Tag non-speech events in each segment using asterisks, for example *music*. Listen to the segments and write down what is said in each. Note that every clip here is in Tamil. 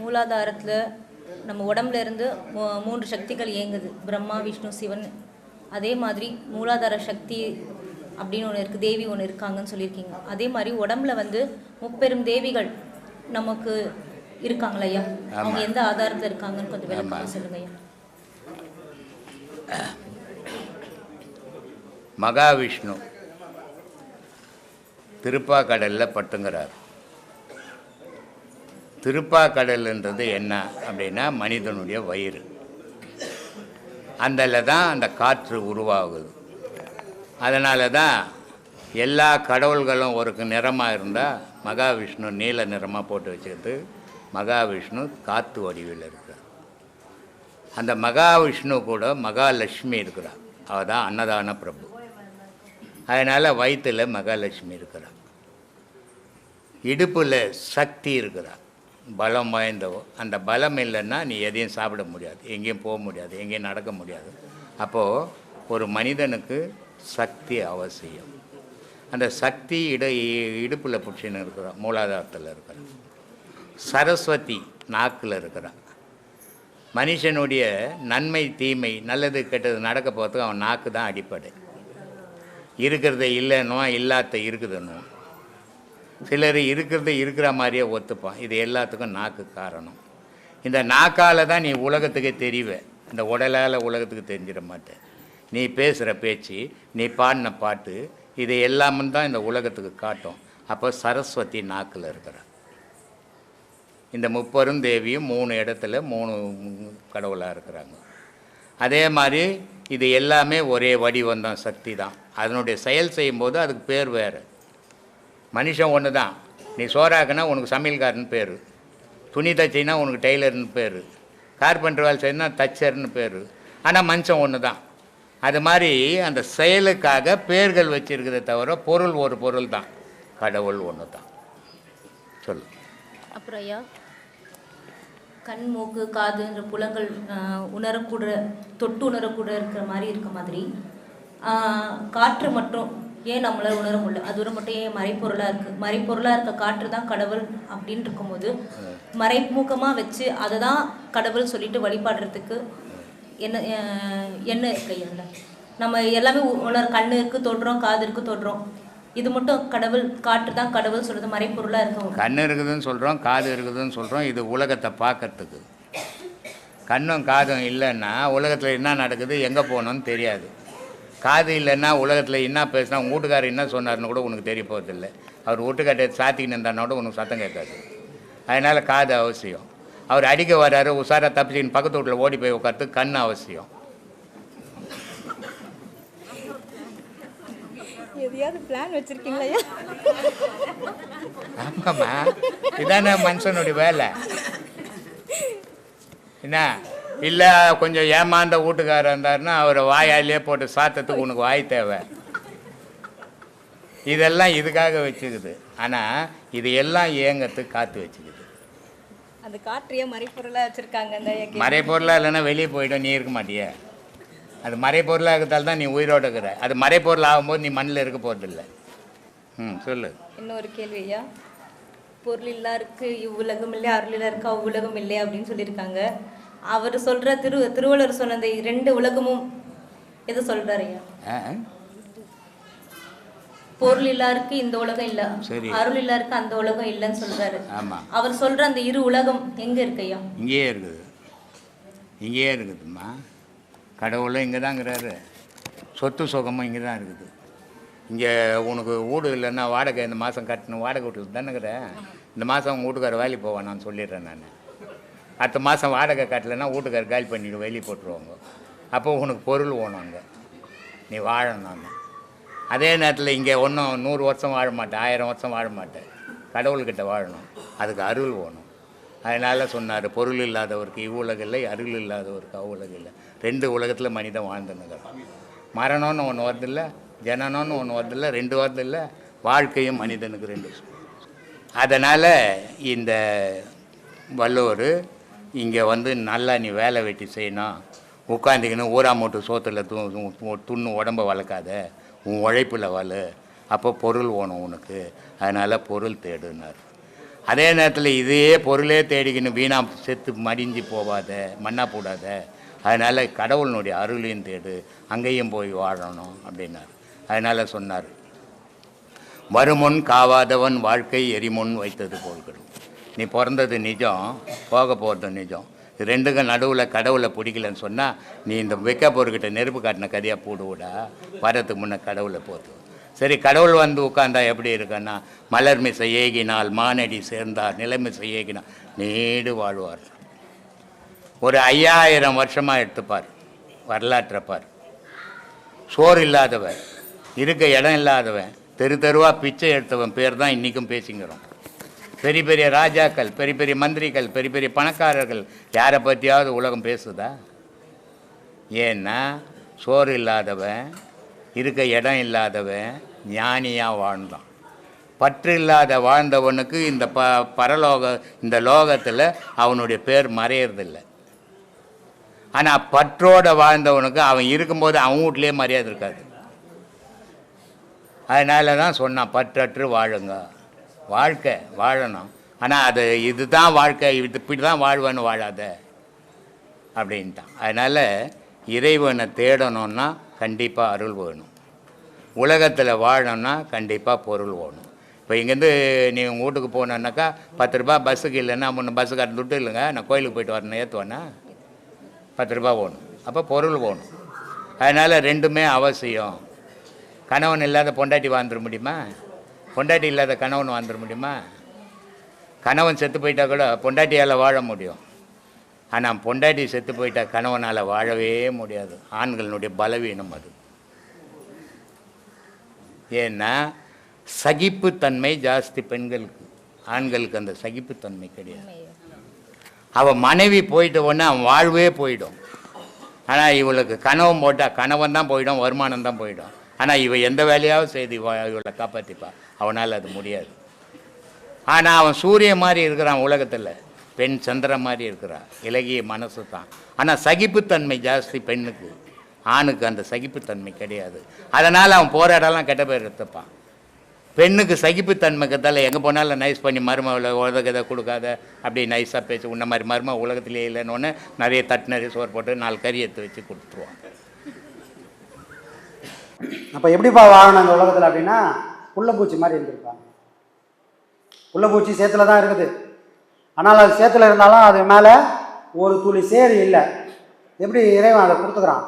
மூலாதாரத்தில் நம்ம உடம்புல இருந்து மூன்று சக்திகள் இயங்குது. பிரம்மா விஷ்ணு சிவன். அதே மாதிரி மூலாதார சக்தி அப்படின்னு ஒன்று இருக்குது தேவி ஒன்று இருக்காங்கன்னு சொல்லியிருக்கீங்க. அதே மாதிரி உடம்புல வந்து முப்பெரும் தேவிகள் நமக்கு இருக்காங்களா ஐயா? அவங்க எந்த ஆதாரத்தில் இருக்காங்கன்னு கொஞ்சம் விளக்கமாக சொல்லுங்க ஐயா. மகாவிஷ்ணு திருப்பாக்கடலில் பட்டுங்கிறார். திருப்பாக்கடல்ன்றது என்ன அப்படின்னா மனிதனுடைய வயிறு. அதில் தான் அந்த காற்று உருவாகுது. அதனால தான் எல்லா கடவுள்களும் ஒரு நிறமாக இருந்தால் மகாவிஷ்ணு நீல நிறமாக போட்டு வச்சுக்கிட்டு மகாவிஷ்ணு காற்று வடிவில் இருக்கிறார். அந்த மகாவிஷ்ணு கூட மகாலட்சுமி இருக்கிறார். அவள் தான் அன்னதான பிரபு. அதனால் வயிற்றில் மகாலட்சுமி இருக்கிறார். இடுப்பில் சக்தி இருக்கிறார். பலம் வாய்ந்தவோ அந்த பலம் இல்லைன்னா நீ எதையும் சாப்பிட முடியாது. எங்கேயும் போக முடியாது. எங்கேயும் நடக்க முடியாது. அப்போது ஒரு மனிதனுக்கு சக்தி அவசியம். அந்த சக்தி இட இடுப்பில் பிடிச்சின்னு இருக்கிறான். மூலாதாரத்தில் இருக்கிறான். சரஸ்வதி நாக்கில் இருக்கிறான். மனுஷனுடைய நன்மை தீமை நல்லது கெட்டது நடக்க போகிறதுக்கு அவன் நாக்கு தான் அடிப்படை. இருக்கிறத இல்லைன்னோ இல்லாத இருக்குதுன்னு சிலர் இருக்கிறத இருக்கிற மாதிரியே ஒத்துப்பான். இது எல்லாத்துக்கும் நாக்கு காரணம். இந்த நாக்கால் தான் நீ உலகத்துக்கு தெரிவ. இந்த உடலால் உலகத்துக்கு தெரிஞ்சிட மாட்டேன் நீ பேசுகிற பேச்சு நீ பாடின பாட்டு இது எல்லாமும் தான் இந்த உலகத்துக்கு காட்டும். அப்போ சரஸ்வதி நாக்கில் இருக்கிற இந்த முப்பெரும் தேவியும் மூணு இடத்துல மூணு கடவுளாக இருக்கிறாங்க. அதே மாதிரி இது எல்லாமே ஒரே வடிவம் தான் சக்தி தான். அதனுடைய செயல் செய்யும்போது அதுக்கு பேர் வேறு. மனுஷன் ஒன்று தான். நீ சோறாக்குனா உனக்கு சமையல்காரன் பேர். துணி தைச்சின்னா உனக்கு டெய்லர்னு பேர். கார்பெண்டர் வேலை செய்யணும்னா தச்சர்னு பேர். ஆனால் மனுஷன் ஒன்று தான். அது மாதிரி அந்த செயலுக்காக பேர்கள் வச்சிருக்கிறதே தவிர பொருள் ஒரு பொருள் தான். கடவுள் ஒன்று தான். சொல்லு. அப்புறம் ஐயா? கண் மூக்கு காதுன்ற புலங்கள் உணரக்கூட தொட்டு உணரக்கூட இருக்கிற மாதிரி இருக்க மாதிரி. காற்று மட்டும் ஏன் நம்மளால் உணர முடியல? அது ஒரு மட்டும் ஏன் மறைப்பொருளாக இருக்குது மறைப்பொருளாக இருக்க காற்று தான் கடவுள் அப்படின்னு இருக்கும்போது மறைமுகமாக வச்சு அதை தான் கடவுள் சொல்லிட்டு வழிபாடுறதுக்கு என்ன என்ன இருக்கு நம்ம எல்லாமே உணர் கண்ணு இருக்குது தொடுறோம் காது இருக்குது தொடுறோம். இது மட்டும் கடவுள் காற்று தான் கடவுள் சொல்கிறது மறைப்பொருளாக இருக்கும் கண் இருக்குதுன்னு சொல்கிறோம் காது இருக்குதுன்னு சொல்கிறோம் இது உலகத்தை பார்க்கறதுக்கு. கண்ணும் காதும் இல்லைன்னா உலகத்தில் என்ன நடக்குது எங்கே போகணும்னு தெரியாது. காது இல்லைன்னா உலகத்தில் என்ன பேசினா உங்கள் வீட்டுக்காரர் என்ன சொன்னார்னு கூட உனக்கு தெரிய போகிறதில்ல அவர் வீட்டுக்காட்டை சாத்திக்கின்னு கூட உனக்கு சத்தம் கேட்காது. அதனால் காது அவசியம். அவர் அடிக்க வர்றாரு உஷாராக தப்பிச்சின்னு பக்கத்து வீட்டில் ஓடி போய் உட்காரத்துக்கு கண் அவசியம். எதையாவது பிளான் வச்சிருக்கீங்களா ஆமாம்மா. இதானே மனுஷனுடைய வேலை. என்ன? இல்லை கொஞ்சம் ஏமாந்த வீட்டுக்காரர் இருந்தாருன்னா அவரை வாயாலே போட்டு சாத்தத்துக்கு உனக்கு வாய் தேவை. இதெல்லாம் இதுக்காக வச்சுக்குது. ஆனால் இது எல்லாம் ஏங்கத்துக்கு காத்து வச்சுக்குது. அந்த காற்றையே மறைப்பொருளா வச்சிருக்காங்க மறைப்பொருளாக இல்லைன்னா வெளியே போயிடும் நீ இருக்க மாட்டியே. அது மறைப்பொருளாக இருக்கிறதால தான் நீ உயிரோடு இருக்கிற. அது மறைப்பொருள் ஆகும்போது நீ மண்ணில் இருக்க போகிறதில்ல ம் சொல்லு. இன்னொரு கேள்வி ஐயா. பொருள் இல்லா இருக்கு இவ்வுலகம் இல்லை அருள் இல்லா இருக்கு அவ்வுலகம் இல்லை அப்படின்னு சொல்லியிருக்காங்க. அவர் சொல்ற திரு திருவள்ளுவர் சொன்ன அந்த ரெண்டு உலகமும் எது சொல்றாரு ஐயா? ஆ பொருள் இல்லா இருக்கு இந்த உலகம் இல்ல. அருள் இல்லா இருக்கு அந்த உலகம் இல்லைன்னு சொல்றாரு. அவர் சொல்ற அந்த இரு உலகம் எங்க இருக்கு ஐயா? இங்கேயே இருக்குது. இங்கேயே இருக்குதும்மா. கடவுளும் இங்கே தாங்கிறாரு சொத்து சுகமும் இங்கே தான் இருக்குது. இங்கே உனக்கு வீடு இல்லைன்னா வாடகை இந்த மாதம் கட்டணும் வாடகை வீட்டில் தானேங்கிற? இந்த மாதம் உங்கள் வீட்டுக்கார வேலைக்கு போவேன் நான் சொல்லிடுறேன் நான். அடுத்த மாதம் வாடகை கட்டலைன்னா வீட்டுக்கார காலி பண்ணிட்டு வெளியே போட்டுருவாங்க. அப்போ உனக்கு பொருள் வேணும் அங்கே. நீ வாழணும் நான் அதே நேரத்தில் இங்கே ஒன்றும் நூறு வருஷம் வாழ மாட்டேன் ஆயிரம் வருஷம் வாழ மாட்டேன். கடவுள்கிட்ட வாழணும். அதுக்கு அருள் வேணும். அதனால் சொன்னார் பொருள் இல்லாதவருக்கு இவ்வுலகம் இல்லை அருள் இல்லாதவருக்கு அவ்வுலகம் இல்லை. ரெண்டு உலகத்தில் மனிதன் வாழ்ந்துன்னுக்கிறான் மரணம்னு ஒன்று வரதில்லை ஜனனம்னு ஒன்று வரதில்லை ரெண்டு வருதில்ல வாழ்க்கையும் மனிதனுக்கு ரெண்டு. அதனால் இந்த வள்ளுவர் இங்கே வந்து நல்லா நீ வேலை வெட்டி செய்யணும். உட்காந்துக்கின்னு ஊரா மூட்டு சோத்தில் து துண்ணு உடம்ப வளர்க்காத. உன் உழைப்பில் வளு அப்போ பொருள் ஓணும் உனக்கு. அதனால் பொருள் தேடுனார். அதே நேரத்தில் இதையே பொருளே தேடிக்கின்னு வீணாக செத்து மடிஞ்சு போகாத மண்ணா போடாத. அதனால் கடவுளினுடைய அருளையும் தேடு. அங்கேயும் போய் வாழணும் அப்படின்னார். அதனால் சொன்னார். வருமுன் காவாதவன் வாழ்க்கை எரிமுன் வைத்தது போல்கடும் நீ பிறந்தது நிஜம் போக போகிறது நிஜம். ரெண்டுக்கும் நடுவில் கடவுளை பிடிக்கலன்னு சொன்னால் நீ இந்த வைக்க போர்கிட்ட நெருப்பு காட்டின கதையாக போடுவிடா. வரத்துக்கு முன்னே கடவுளை போட்டு. சரி கடவுள் வந்து உட்காந்தா எப்படி இருக்குன்னா மலர் மிசை ஏகினால் மானடி சேர்ந்தார் நிலைமிசை ஏகினால் நீடு வாழ்வார். ஒரு ஐயாயிரம் வருஷமாக எடுத்துப்பார் வரலாற்றப்பார் சோறு இல்லாதவன் இருக்க இடம் இல்லாதவன் தெரு தெருவாக பிச்சை எடுத்தவன் பேர் தான் இன்றைக்கும் பேசிங்கிறோம். பெரிய பெரிய ராஜாக்கள் பெரிய பெரிய மந்திரிகள் பெரிய பெரிய பணக்காரர்கள் யாரை பற்றியாவது உலகம் பேசுதா? ஏன்னா சோறு இல்லாதவன் இருக்க இடம் இல்லாதவன் ஞானியாக வாழ்ந்தான். பற்று இல்லாத வாழ்ந்தவனுக்கு இந்த ப பரலோக இந்த லோகத்தில் அவனுடைய பேர் மறையறதில்லை. ஆனால் பற்றோடு வாழ்ந்தவனுக்கு அவன் இருக்கும்போது அவன் வீட்லேயே மரியாதை இருக்காது. அதனால தான் சொன்னான் பற்றற்று வாழுங்க. வாழ்க்கை வாழணும். ஆனால் அது இதுதான் வாழ்க்கை இது இப்படி தான் வாழ்வேன்னு வாழாத. அப்படின்ட்டான். அதனால் இறைவனை தேடணும்னா கண்டிப்பாக அருள் வேணும். உலகத்தில் வாழணும்னா கண்டிப்பாக பொருள் வேணும். இப்போ இங்கேருந்து நீ உங்கள் வீட்டுக்கு போனோன்னாக்கா பத்து ரூபா பஸ்ஸுக்கு இல்லைன்னா முன்ன பஸ்ஸுக்கார துட்டு இல்லைங்க நான் கோயிலுக்கு போயிட்டு வரணும் ஏற்றுவேன்னா பத்து ரூபா வேணும். அப்போ பொருள் வேணும். அதனால் ரெண்டுமே அவசியம். கணவன் இல்லாத பொண்டாட்டி வாழ்ந்துட முடியுமா? பொண்டாட்டி இல்லாத கணவன் வாழ்ந்துட முடியுமா? கணவன் செத்து போயிட்டா கூட பொண்டாட்டியால் வாழ முடியும். ஆனால் பொண்டாட்டி செத்து போயிட்டா கணவனால் வாழவே முடியாது. ஆண்களினுடைய பலவீனம் அது. ஏன்னா சகிப்புத்தன்மை ஜாஸ்தி பெண்களுக்கு. ஆண்களுக்கு அந்த சகிப்புத்தன்மை கிடையாது. அவன் மனைவி போயிட்ட உடனே அவன் வாழ்வே போயிடும். ஆனால் இவளுக்கு கணவன் போட்டால் கணவன் தான் போயிடும் வருமானம் தான் போயிடும். ஆனால் இவன் எந்த வேலையாவது செய்து இவளை காப்பாற்றிப்பா அவனால் அது முடியாது. ஆனால் அவன் சூரியன் மாதிரி இருக்கிறான் உலகத்தில். பெண் சந்திரன் மாதிரி இருக்கிறான் இலகிய மனசு தான். ஆனால் சகிப்புத்தன்மை ஜாஸ்தி பெண்ணுக்கு. ஆணுக்கு அந்த சகிப்புத்தன்மை கிடையாது. அதனால் அவன் போராடலாம் கெட்ட பேர் எடுத்துப்பான். பெண்ணுக்கு சகிப்புத்தன்மைக்கத்தால் எங்கே போனாலும் நைஸ் பண்ணி மருமகளை உதகதை கொடுக்காத. அப்படி நைஸாக பேசி உன்ன மாதிரி மருமக உலகத்திலே இல்லைன்னு நிறைய தட்டு நிறைய சோறு போட்டு நாலு கறி எடுத்து வச்சு கொடுத்துருவான். அப்போ எப்படிப்பா வாழணும் இந்த உலகத்தில் அப்படின்னா புள்ளப்பூச்சி மாதிரி இருந்திருப்பாங்க புள்ளப்பூச்சி சேத்துல தான் இருக்குது. ஆனால் அது சேத்துல இருந்தாலும் அது மேலே ஒரு துளி சேறு இல்லை. எப்படி இறைவன் அதை கொடுத்துக்கிறான்?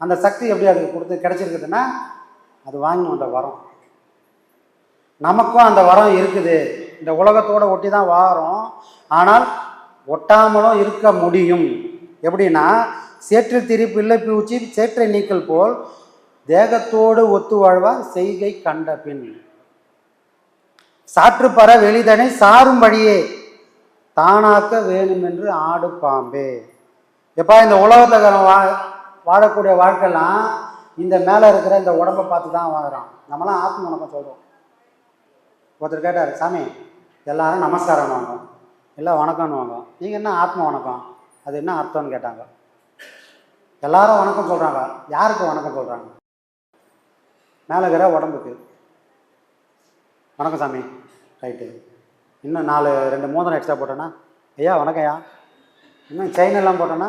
அந்த சக்தி எப்படி அதுக்கு கொடுத்து கிடச்சிருக்குதுன்னா அது வாங்கி வந்த வரம். நமக்கும் அந்த வரம் இருக்குது. இந்த உலகத்தோட ஒட்டி தான் வாரோம். ஆனால் ஒட்டாமலும் இருக்க முடியும். எப்படின்னா சேற்றில் திரி பிள்ளை பூச்சி சேற்றை நீக்கல் போல் தேகத்தோடு ஒத்து வாழ்வார் செய்கை கண்ட பின். சாற்றுப்பற வெளிதனை சாரும் வழியே தானாக்க வேணுமென்று ஆடு பாம்பே. எப்பா இந்த உலகத்தை வா வாழக்கூடிய வாழ்க்கைலாம் இந்த மேலே இருக்கிற இந்த உடம்பை பார்த்து தான் வாங்குறான் நம்மலாம் ஆத்ம உணவை சொல்கிறோம் ஒருத்தர் கேட்டார் சாமி எல்லாரும் நமஸ்காரம் வாங்கும் எல்லாம் வணக்கம்னு வாங்கும் நீங்கள் என்ன ஆத்ம வணக்கம்? அது என்ன அர்த்தம்னு கேட்டாங்க. எல்லாரும் வணக்கம் சொல்கிறாங்க யாருக்கு வணக்கம் சொல்கிறாங்க மேலே இருக்கிற உடம்புக்கு. வணக்கம் சாமி. ரைட்டு இன்னும் நாலு ரெண்டு மோதிரம் எக்ஸ்ட்ரா போட்டோன்னா? ஐயா வணக்கம்யா. இன்னும் செயின் எல்லாம் போட்டோன்னா?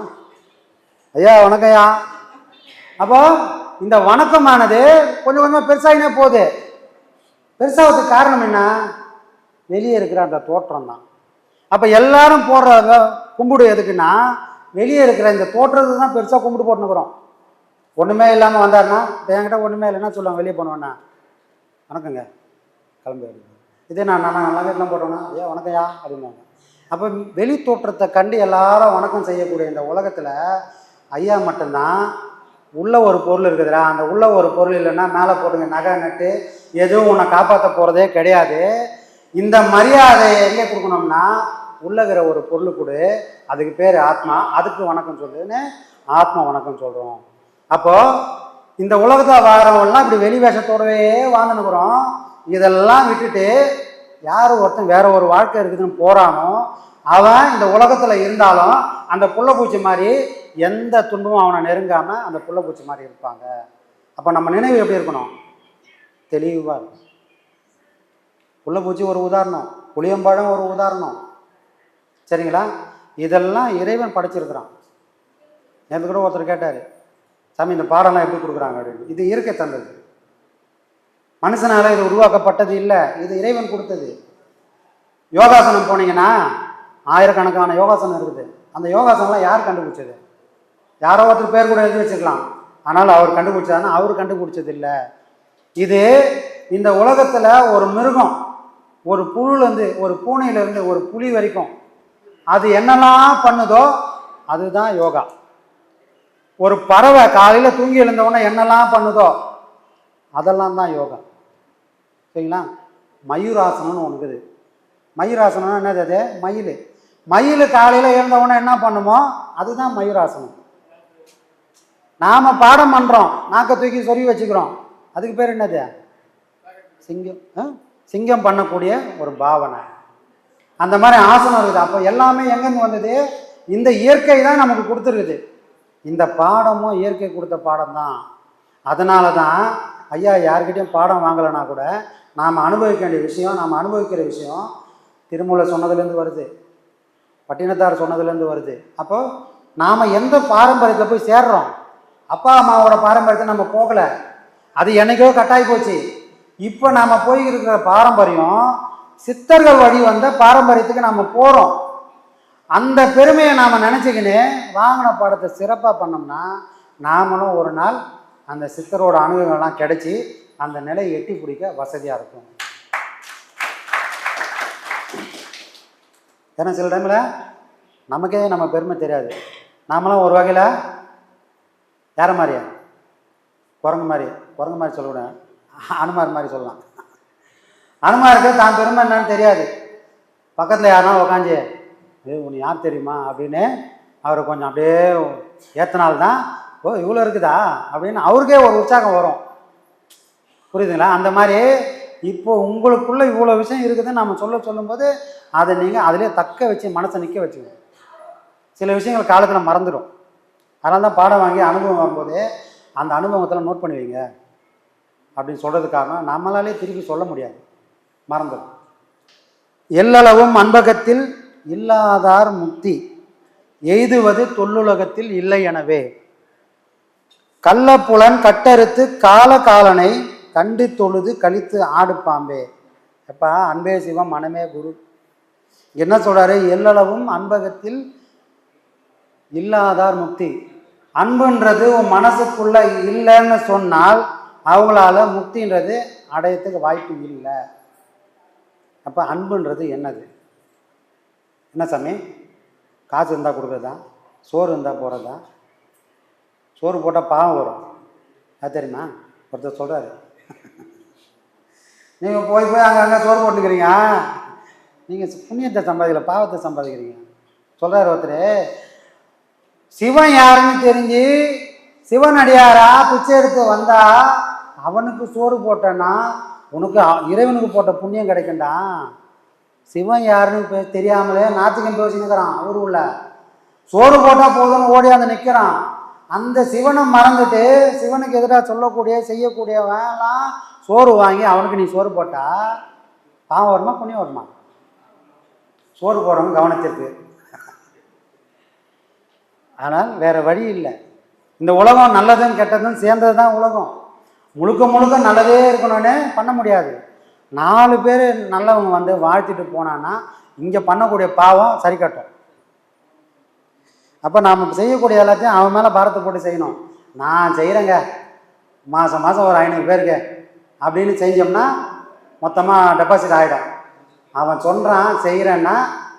ஐயா வணக்கம்யா. அப்போ இந்த வணக்கமானது கொஞ்சம் கொஞ்சமாக பெருசாகினே போகுது. பெருசாகிறதுக்கு காரணம் என்ன? வெளியே இருக்கிற அந்த தோற்றம் தான். அப்போ எல்லாரும் போடுற கும்பிடு எதுக்குன்னா வெளியே இருக்கிற இந்த தோற்றத்தை தான் பெருசாக கும்பிட்டு போட்டுனுக்குறோம் ஒன்றுமே இல்லாமல் வந்தாருன்னா இப்போ என்கிட்ட ஒன்றுமே இல்லைன்னா சொல்லுவாங்க வெளியே போனோன்னா வணக்கங்க. கிளம்பி இதே நான் நான் நல்லா வீட்டில் போட்டோன்னா ஐயா வணக்கம்யா அப்படின்னாங்க அப்போ வெளி தோற்றத்தை கண்டு எல்லாரும் வணக்கம் செய்யக்கூடிய இந்த உலகத்தில் ஐயா மட்டும்தான். உள்ள ஒரு பொருள் இருக்குதுடா. அந்த உள்ள ஒரு பொருள் இல்லைன்னா மேலே போடுங்க நகை நட்டு எதுவும் உன்னை காப்பாற்ற போகிறதே கிடையாது. இந்த மரியாதையை எங்கே கொடுக்கணும்னா உள்ளகிற ஒரு பொருள் கொடு. அதுக்கு பேர் ஆத்மா. அதுக்கு வணக்கம் சொல்லுன்னு ஆத்மா வணக்கம் சொல்கிறோம் அப்போ இந்த உலகத்தில் வாழ்கிறவங்களாம் இப்படி வெளி வேஷத்தோடவே வாழ்ந்துனுக்குறோம் இதெல்லாம் விட்டுட்டு யார் ஒருத்தன் வேற ஒரு வாழ்க்கை இருக்குதுன்னு போகிறானோ அவன் இந்த உலகத்தில் இருந்தாலும் அந்த புள்ளப்பூச்சி மாதிரி எந்த துன்பமும் அவனை நெருங்காமல் அந்த புள்ளப்பூச்சி மாதிரி இருப்பாங்க. அப்போ நம்ம நினைவு எப்படி இருக்கணும்? தெளிவாக இருக்கும் புள்ளப்பூச்சி ஒரு உதாரணம் புளியம்பழம் ஒரு உதாரணம். சரிங்களா? இதெல்லாம் இறைவன் படைச்சிருக்கிறான். நேற்று கூட ஒருத்தர் கேட்டார் சாமி இந்த பாடம்லாம் எப்படி கொடுக்குறாங்க அப்படின்னு. இது இயற்கை தந்தது. மனுஷனால் இது உருவாக்கப்பட்டது இல்லை இது இறைவன் கொடுத்தது. யோகாசனம் போனீங்கன்னா ஆயிரக்கணக்கான யோகாசனம் இருக்குது. அந்த யோகாசனம்லாம் யார் கண்டுபிடிச்சது? யாரோ ஒருத்தர் பேர் கூட எழுதி வச்சுக்கலாம் ஆனால் அவர் கண்டுபிடிச்சாருன்னா அவர் கண்டுபிடிச்சது இல்லை. இது இந்த உலகத்தில் ஒரு மிருகம் ஒரு புழுலேருந்து ஒரு பூனையிலேருந்து ஒரு புலி வரைக்கும் அது என்னெல்லாம் பண்ணுதோ அதுதான் யோகா. ஒரு பறவை காலையில் தூங்கி எழுந்தவுடனே என்னெல்லாம் பண்ணுதோ அதெல்லாம் தான் யோகா. சரிங்களா? மயூராசனம்னு ஒன்று இருக்குது. மயூராசனம்னா என்னது அது? மயில். மயில் காலையில் எழுந்தவுடனே என்ன பண்ணுமோ அதுதான் மயூராசனம். நாம் பாடம் பண்ணுறோம் நாக்கை தூக்கி சொருவி வச்சுக்கிறோம். அதுக்கு பேர் என்னது? சிங்கம். ஆ? சிங்கம் பண்ணக்கூடிய ஒரு பாவனை. அந்த மாதிரி ஆசனம் இருக்குது. அப்போ எல்லாமே எங்கேருந்து வந்தது? இந்த இயற்கை தான் நமக்கு கொடுத்துருக்குது. இந்த பாடமும் இயற்கை கொடுத்த பாடம் தான் அதனால தான் ஐயா யார்கிட்டையும் பாடம் வாங்கலைன்னா கூட நாம் அனுபவிக்க வேண்டிய விஷயம் நாம் அனுபவிக்கிற விஷயம் திருமூலை சொன்னதுலேருந்து வருது. பட்டினத்தார் சொன்னதுலேருந்து வருது. அப்போது நாம் எந்த பாரம்பரியத்தில் போய் சேர்றோம்? அப்பா அம்மாவோட பாரம்பரியத்தை நம்ம போகலை. அது என்னைக்கோ கட்டாயி போச்சு. இப்போ நாம் போய் இருக்கிற பாரம்பரியம் சித்தர்கள் வழி வந்த பாரம்பரியத்துக்கு நம்ம போகிறோம் அந்த பெருமையை நாம் நினச்சிக்கின்னு வாங்கின பாடத்தை சிறப்பாக பண்ணோம்னா நாமளும் ஒரு நாள் அந்த சித்தரோட அனுபவங்கள்லாம் கிடைச்சி அந்த நிலையை எட்டி பிடிக்க வசதியாக இருக்கும். ஏன்னா சில டைமில் நமக்கே நம்ம பெருமை தெரியாது. நாமளும் ஒரு வகையில் யார மாதிரியா? குரங்கு மாதிரி குரங்கு மாதிரி சொல்லக்கூடாது அனுமார் மாதிரி சொல்லலாம். அனுமாருக்கு தான் பெருமை என்னன்னு தெரியாது. பக்கத்தில் யாருன்னா உக்காந்து ஏ உன் யார் தெரியுமா? அப்படின்னு அவரை கொஞ்சம் அப்படியே ஏற்றினால்தான் ஓ இவ்வளோ இருக்குதா? அப்படின்னு அவருக்கே ஒரு உற்சாகம் வரும். புரியுதுங்களா? அந்த மாதிரி இப்போ உங்களுக்குள்ளே இவ்வளோ விஷயம் இருக்குதுன்னு நம்ம சொல்ல சொல்லும்போது அதை நீங்கள் அதிலே தக்க வச்சு மனசை நிற்க வச்சுக்கணும். சில விஷயங்கள் காலத்தில் மறந்துடும். அதனால தான் பாடம் வாங்கி அனுபவம் வரும்போது அந்த அனுபவத்தில் நோட் பண்ணுவீங்க அப்படின்னு சொல்கிறது காரணம் நம்மளாலே திருப்பி சொல்ல முடியாது. மறந்துடும். எல்லளவும் அன்பகத்தில் இல்லாதார் முக்தி எய்துவது தொல்லுலகத்தில் இல்லை எனவே. கள்ளப்புலன் கட்டறுத்து கால காலனை கண்டு தொழுது கழித்து ஆடு பாம்பே எப்பா அன்பே சிவம் மனமே குரு. என்ன சொல்கிறாரு எல்லளவும் அன்பகத்தில் இல்லாதார் முக்தி அன்புன்றது உன் மனசுக்குள்ளே இல்லைன்னு சொன்னால் அவங்களால முக்தின்றது அடையத்துக்கு வாய்ப்பு இல்லை. அப்போ அன்புன்றது என்னது? என்ன சாமி? காசு இருந்தால் கொடுக்குறதா? சோறு இருந்தால் போகிறதா சோறு போட்டால் பாவம் வரும். அது தெரியுமா? ஒருத்தர் சொல்கிறாரு *laughs* நீங்கள் போய் போய் அங்கே அங்கே சோறு போட்டுக்கிறீங்க நீங்கள் புண்ணியத்தை சம்பாதிக்கல பாவத்தை சம்பாதிக்கிறீங்க. சொல்கிறார் ஒருத்தர். சிவன் யாருன்னு தெரிஞ்சு சிவன் அடியாரா பிச்சை எடுத்து வந்தா அவனுக்கு சோறு போட்டேன்னா உனக்கு இறைவனுக்கு போட்ட புண்ணியம் கிடைக்கும்டா. சிவன் யாருன்னு தெரியாமலே நாத்திகம் பேசினுக்கிறான் ஊர் உள்ள. சோறு போட்டால் போதும்னு ஓடியாந்து நிற்கிறான் அந்த சிவனை மறந்துட்டு சிவனுக்கு எதிராக சொல்லக்கூடிய செய்யக்கூடியவன்லாம் சோறு வாங்கி அவனுக்கு நீ சோறு போட்டால் பாவம் வருமா புண்ணியம் வருமா? சோறு போடுறவங்க கவனத்திற்கு ஆனால் வேறு வழி இல்லை. இந்த உலகம் நல்லதும் கெட்டதும் சேர்ந்தது தான் உலகம். முழுக்க முழுக்க நல்லதே இருக்கணும்னு பண்ண முடியாது. நாலு பேர் நல்லவங்க வந்து வாழ்த்திட்டு போனான்னா இங்கே பண்ணக்கூடிய பாவம் சரி கட்டும் அப்போ நாம் செய்யக்கூடிய எல்லாத்தையும் அவன் மேலே பாரத்தை போட்டு செய்யணும். நான் செய்கிறேங்க மாதம் மாதம் ஒரு ஐநூறு பேருக்கு அப்படின்னு செஞ்சோம்னா மொத்தமாக டெபாசிட் ஆகிடும் அவன் சொல்கிறான் செய்கிறேன்னா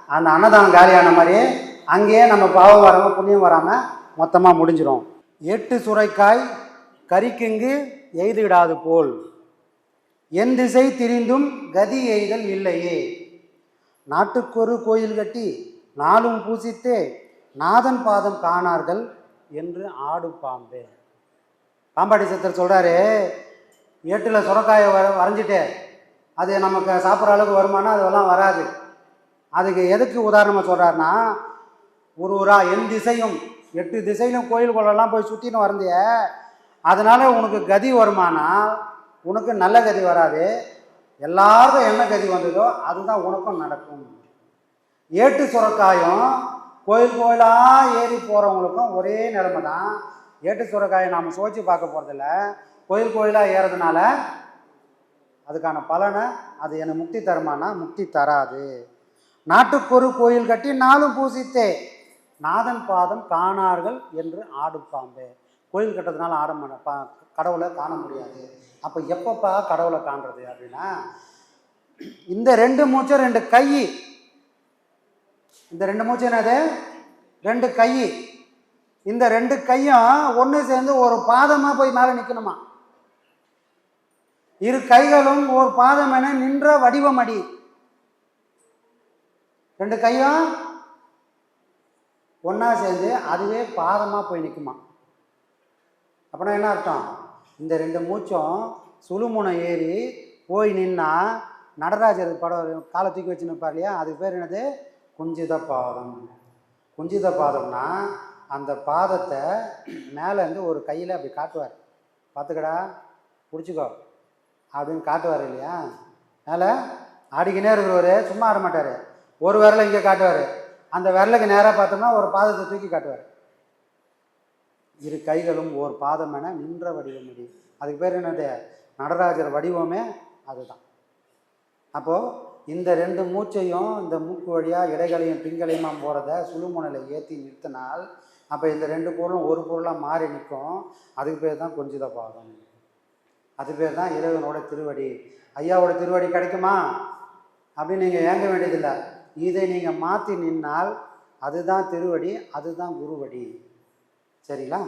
அந்த அன்னதானம் காலியான மாதிரியே அங்கேயே நம்ம பாவம் வராமல் புண்ணியம் வராமல் மொத்தமாக முடிஞ்சிடும் எட்டு சுரைக்காய் கறிக்குங்கு எய்துவிடாது போல். என் திசை திரிந்தும் கதி எய்தல் இல்லையே. நாட்டுக்கொரு கோயில் கட்டி நாளும் பூசித்தே நாதன் பாதம் காணார்கள் என்று ஆடு பாம்பே. பாம்பாடி சித்தர் சொல்கிறாரு ஏட்டில் சுரக்காயை வர வரைஞ்சிட்டே. அது நமக்கு சாப்பிட்ற அளவுக்கு வருமானம் அதெல்லாம் வராது. அதுக்கு எதுக்கு உதாரணமாக சொல்கிறாருன்னா ஒரு ஊரா என் திசையும் எட்டு திசையிலும் கோயில் குளம்லாம் போய் சுற்றின்னு வரந்திய. அதனால் உனக்கு கதி வருமானால் உனக்கு நல்ல கதி வராது. எல்லாருக்கும் என்ன கதி வந்ததோ அதுதான் உனக்கும் நடக்கும். ஏட்டு சுரக்காயும் கோயில் கோயிலாக ஏறி போகிறவங்களுக்கும் ஒரே நிலைமை தான் ஏட்டு சுரக்காயை நாம் சுவைச்சு பார்க்க போகிறதில்ல கோயில் கோயிலாக ஏறதுனால அதுக்கான பலனை அது எனக்கு முக்தி தருமானா? முக்தி தராது. நாட்டுக்கொரு கோயில் கட்டி நாளும் பூசித்தே நாதன் பாதம் காணார்கள் என்று ஆடும் பாம்பு. கோயில் கட்டுறதுனால ஆட பா கடவுளை காண முடியாது. அப்போ எப்பப்பா கடவுளை காண்றது அப்படின்னா இந்த ரெண்டு மூச்சும் ரெண்டு கை இந்த ரெண்டு மூச்சு என்னது? ரெண்டு கை இந்த ரெண்டு கையும் ஒன்று சேர்ந்து ஒரு பாதமாக போய் மேலே நிற்கணுமா இரு கைகளும் ஒரு பாதம் என நின்ற வடிவமடி. ரெண்டு கையும் ஒன்றா சேர்ந்து அதுவே பாதமாக போய் நிற்குமா அப்படின்னா என்ன அர்த்தம்? இந்த ரெண்டு மூச்சும் சுழுமுனை ஏறி போய் நின்னா நடராஜர் படம் காலை தூக்கி வச்சு நிற்பார் இல்லையா? அதுக்கு பேர் என்னது? குஞ்சித பாதம். குஞ்சித பாதம்னா அந்த பாதத்தை மேலேருந்து ஒரு கையில் அப்படி காட்டுவார். பார்த்துக்கடா பிடிச்சிக்கோ அப்படின்னு காட்டுவார் இல்லையா? மேலே ஆடிக்கினே இருக்கிறவர் சும்மா ஆட மாட்டார் ஒரு விரலை இங்கே காட்டுவார். அந்த விரலுக்கு நேராக பார்த்தோம்னா ஒரு பாதத்தை தூக்கி காட்டுவார். இரு கைகளும் ஓர் பாதம் என நின்ற வடிவமடி. அதுக்கு பேர் என்னது? நடராஜர் வடிவமே அதுதான். அப்போது இந்த ரெண்டு மூச்சையும் இந்த மூக்கு வழியாக இடைகளையும் பிங்களையுமா போகிறத சுழுமுனையில் ஏற்றி நிறுத்தினால் அப்போ இந்த ரெண்டு பொருளும் ஒரு பொருளாக மாறி நிற்கும். அதுக்கு பேர் தான் கொஞ்சித பாதம் அது பேர் தான் இறைவனோட திருவடி. ஐயாவோட திருவடி கிடைக்குமா? அப்படின்னு நீங்கள் ஏங்க வேண்டியதில்லை. இதை நீங்கள் மாற்றி நின்னால் அதுதான் திருவடி அதுதான் குருவடி. சரிங்களா?